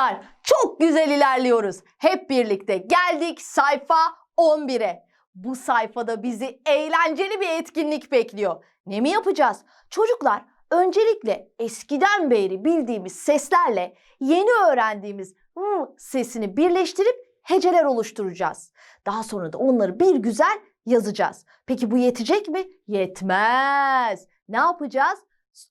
Çocuklar çok güzel ilerliyoruz. Hep birlikte geldik sayfa 11'e. Bu sayfada bizi eğlenceli bir etkinlik bekliyor. Ne mi yapacağız? Çocuklar öncelikle eskiden beri bildiğimiz seslerle yeni öğrendiğimiz "ı" sesini birleştirip heceler oluşturacağız. Daha sonra da onları bir güzel yazacağız. Peki bu yetecek mi? Yetmez. Ne yapacağız?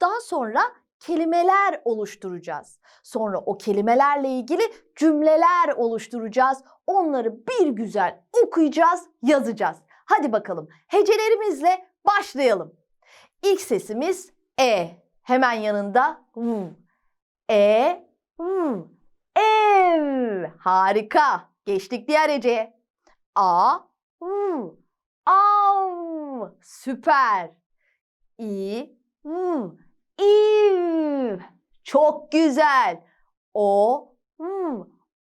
Daha sonra kelimeler oluşturacağız. Sonra o kelimelerle ilgili cümleler oluşturacağız. Onları bir güzel okuyacağız, yazacağız. Hadi bakalım hecelerimizle başlayalım. İlk sesimiz E. Hemen yanında V. E, V. Ev. Harika. Geçtik diğer heceye. A, V. Av. Süper. İ. Çok güzel. O, V.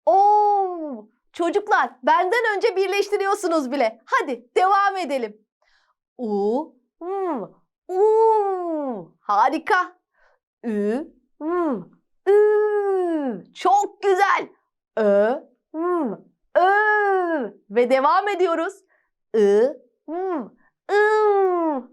Ov. Çocuklar benden önce birleştiriyorsunuz bile. Hadi devam edelim. U, V. U. Harika. Ü, V. Ü. Çok güzel. Ö, V. Ö. Ve devam ediyoruz. I, V. I.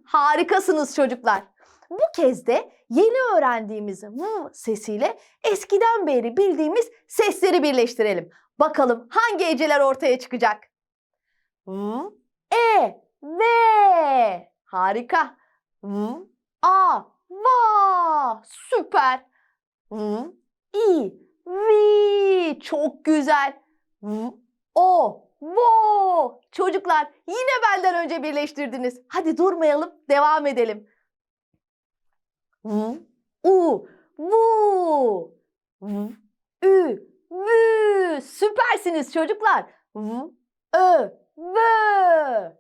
Harikasınız çocuklar. Bu kez de yeni öğrendiğimiz V sesiyle eskiden beri bildiğimiz sesleri birleştirelim. Bakalım hangi heceler ortaya çıkacak? V, E, V. Harika. V, A, Va. Süper. V, I, Vi. Çok güzel. V, O, Vo. Çocuklar yine benden önce birleştirdiniz. Hadi durmayalım, devam edelim. V, U, Vu. V, Ü, Vü. Süpersiniz çocuklar. V, Ö, Vö.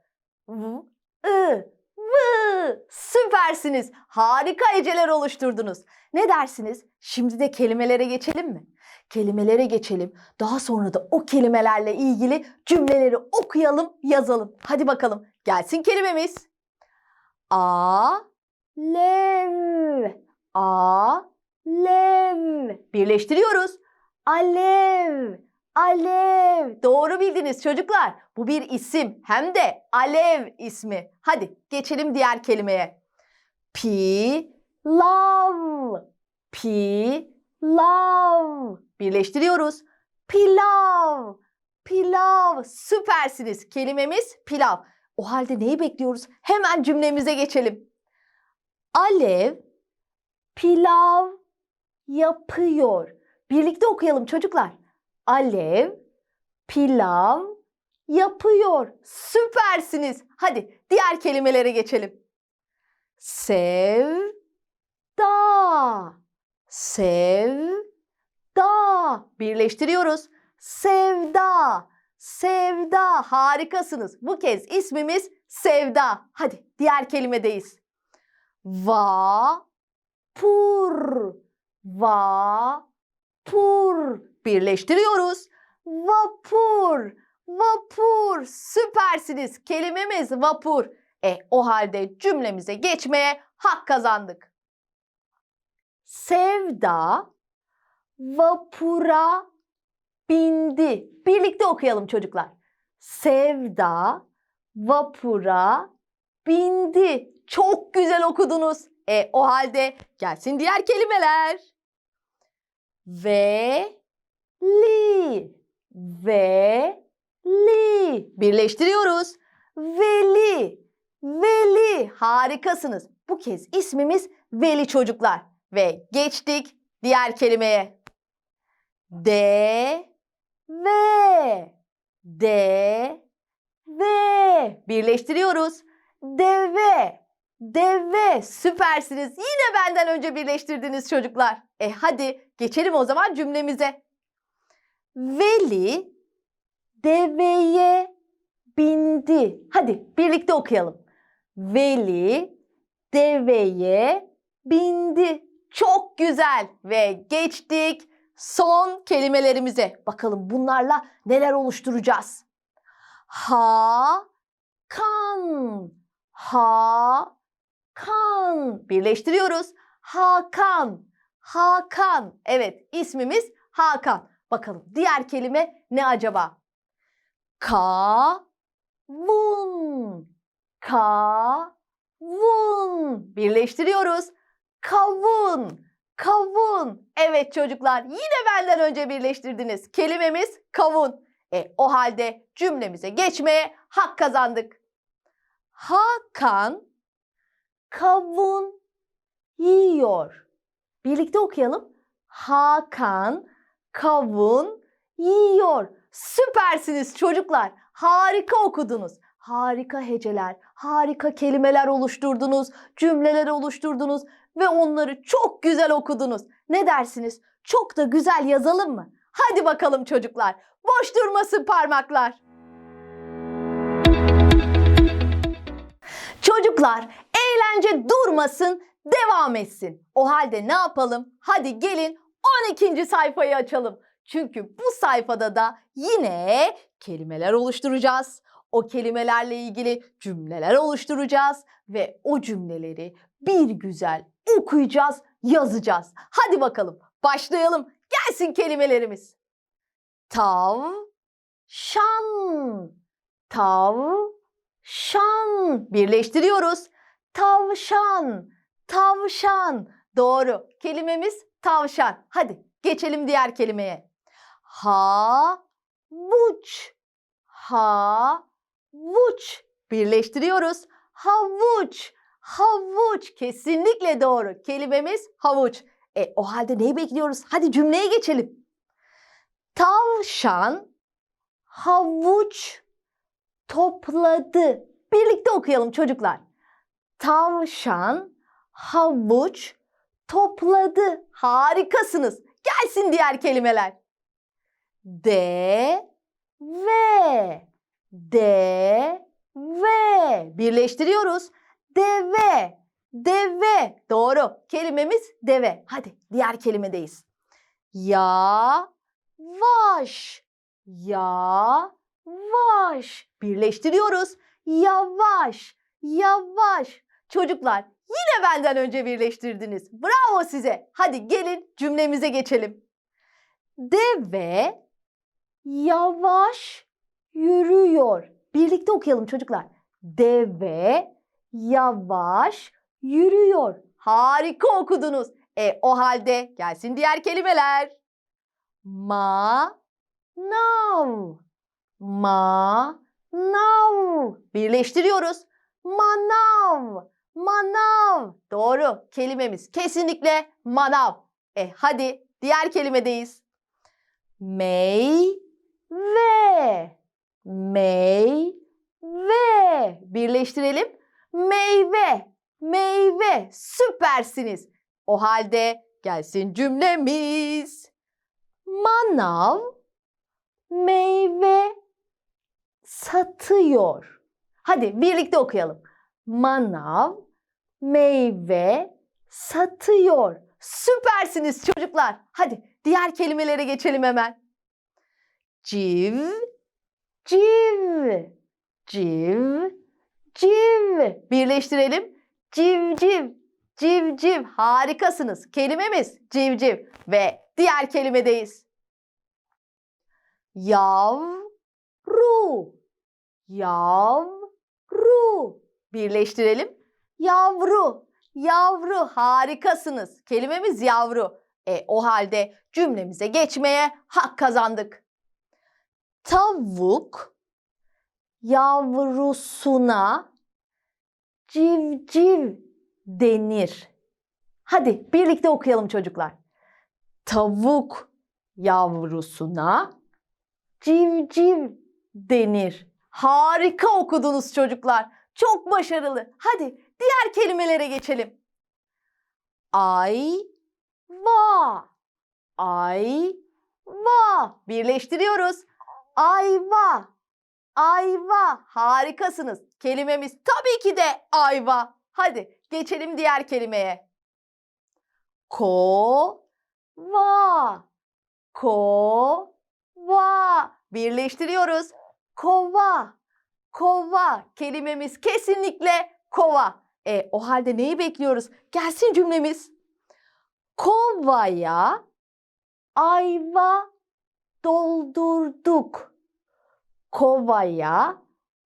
V, I, Vı. Süpersiniz. Harika heceler oluşturdunuz. Ne dersiniz? Şimdi de kelimelere geçelim mi? Kelimelere geçelim. Daha sonra da o kelimelerle ilgili cümleleri okuyalım, yazalım. Hadi bakalım. Gelsin kelimemiz. A, lev. A, lev. Birleştiriyoruz. Alev. Alev. Doğru bildiniz çocuklar. Bu bir isim hem de alev ismi. Hadi geçelim diğer kelimeye. Pilav. Pilav. Birleştiriyoruz. Pilav. Pilav. Süpersiniz. Kelimemiz pilav. O halde neyi bekliyoruz? Hemen cümlemize geçelim. Alev pilav yapıyor. Birlikte okuyalım çocuklar. Alev pilav yapıyor. Süpersiniz. Hadi diğer kelimelere geçelim. Sev da. Sev da. Birleştiriyoruz. Sevda. Sevda. Harikasınız. Bu kez ismimiz Sevda. Hadi diğer kelimedeyiz. Va pur. Va pur. Birleştiriyoruz. Vapur. Vapur. Süpersiniz. Kelimemiz vapur. E o halde cümlemize geçmeye hak kazandık. Sevda vapura bindi. Birlikte okuyalım çocuklar. Sevda vapura bindi. Çok güzel okudunuz. E o halde gelsin diğer kelimeler. Ve li ve li birleştiriyoruz. Veli Veli harikasınız. Bu kez ismimiz Veli çocuklar ve geçtik diğer kelimeye. De ve de ve birleştiriyoruz. Deve deve süpersiniz. Yine benden önce birleştirdiniz çocuklar. E hadi geçelim o zaman cümlemize. Veli deveye bindi. Hadi birlikte okuyalım. Veli deveye bindi. Çok güzel ve geçtik son kelimelerimize. Bakalım bunlarla neler oluşturacağız. Ha kan ha kan birleştiriyoruz. Hakan Hakan evet ismimiz Hakan. Bakalım diğer kelime ne acaba? Kavun. Kavun. Birleştiriyoruz. Kavun. Kavun. Evet çocuklar yine benden önce birleştirdiniz. Kelimemiz kavun. E, o halde cümlemize geçmeye hak kazandık. Hakan kavun yiyor. Birlikte okuyalım. Hakan kavun yiyor. Süpersiniz çocuklar. Harika okudunuz. Harika heceler, harika kelimeler oluşturdunuz, cümleler oluşturdunuz ve onları çok güzel okudunuz. Ne dersiniz? Çok da güzel yazalım mı? Hadi bakalım çocuklar. Boş durmasın parmaklar. Çocuklar, eğlence durmasın, devam etsin. O halde ne yapalım? Hadi gelin 12. sayfayı açalım. Çünkü bu sayfada da yine kelimeler oluşturacağız. O kelimelerle ilgili cümleler oluşturacağız ve o cümleleri bir güzel okuyacağız, yazacağız. Hadi bakalım başlayalım. Gelsin kelimelerimiz. Tav, şan, tav, şan. Birleştiriyoruz. Tavşan, tavşan. Doğru. Kelimemiz tavşan. Hadi geçelim diğer kelimeye. Havuç, havuç. Birleştiriyoruz. Havuç, havuç. Kesinlikle doğru. Kelimemiz havuç. E o halde neyi bekliyoruz? Hadi cümleye geçelim. Tavşan havuç topladı. Birlikte okuyalım çocuklar. Tavşan havuç topladı. Harikasınız. Gelsin diğer kelimeler. De ve de ve birleştiriyoruz. Deve deve doğru kelimemiz deve. Hadi diğer kelimedeyiz. Ya vaş ya vaş birleştiriyoruz. Yavaş yavaş çocuklar yine benden önce birleştirdiniz. Bravo size. Hadi gelin cümlemize geçelim. Deve yavaş yürüyor. Birlikte okuyalım çocuklar. Deve yavaş yürüyor. Harika okudunuz. E o halde gelsin diğer kelimeler. Ma nav. Ma nav. Birleştiriyoruz. Manav. Manav. Doğru. Kelimemiz kesinlikle manav. E hadi diğer kelimedeyiz. Meyve. Meyve. Birleştirelim. Meyve. Meyve. Süpersiniz. O halde gelsin cümlemiz. Manav meyve satıyor. Hadi birlikte okuyalım. Manav meyve satıyor. Süpersiniz çocuklar. Hadi diğer kelimelere geçelim hemen. Civ, civ, civ, civ. Birleştirelim. Civciv, civciv. Harikasınız. Kelimemiz civciv ve diğer kelimedeyiz. Yavru, yavru. Birleştirelim. Yavru, yavru. Harikasınız. Kelimemiz yavru. E o halde cümlemize geçmeye hak kazandık. Tavuk yavrusuna civciv denir. Hadi birlikte okuyalım çocuklar. Tavuk yavrusuna civciv denir. Harika okudunuz çocuklar. Çok başarılı. Hadi diğer kelimelere geçelim. Ay va. Ay va. Birleştiriyoruz. Ayva. Ayva. Harikasınız. Kelimemiz tabii ki de ayva. Hadi geçelim diğer kelimeye. Ko va. Ko va. Birleştiriyoruz. Kova. Kova. Kelimemiz kesinlikle kova. E o halde neyi bekliyoruz? Gelsin cümlemiz. Kovaya ayva doldurduk. Kovaya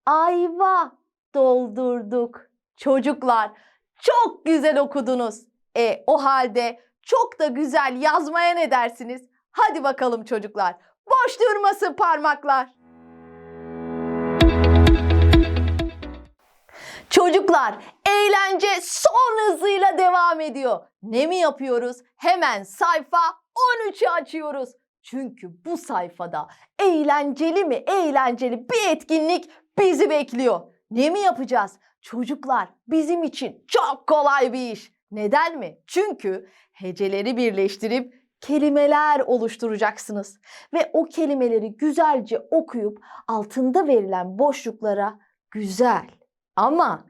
ayva doldurduk. Çocuklar çok güzel okudunuz. E o halde çok da güzel yazmaya ne dersiniz? Hadi bakalım çocuklar. Boş durmasın parmaklar. Çocuklar, eğlence son hızıyla devam ediyor. Ne mi yapıyoruz? Hemen sayfa 13'ü açıyoruz. Çünkü bu sayfada eğlenceli mi eğlenceli bir etkinlik bizi bekliyor. Ne mi yapacağız? Çocuklar bizim için çok kolay bir iş. Neden mi? Çünkü heceleri birleştirip kelimeler oluşturacaksınız ve o kelimeleri güzelce okuyup altında verilen boşluklara güzel ama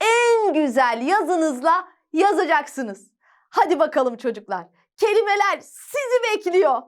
en güzel yazınızla yazacaksınız. Hadi bakalım çocuklar. Kelimeler sizi bekliyor.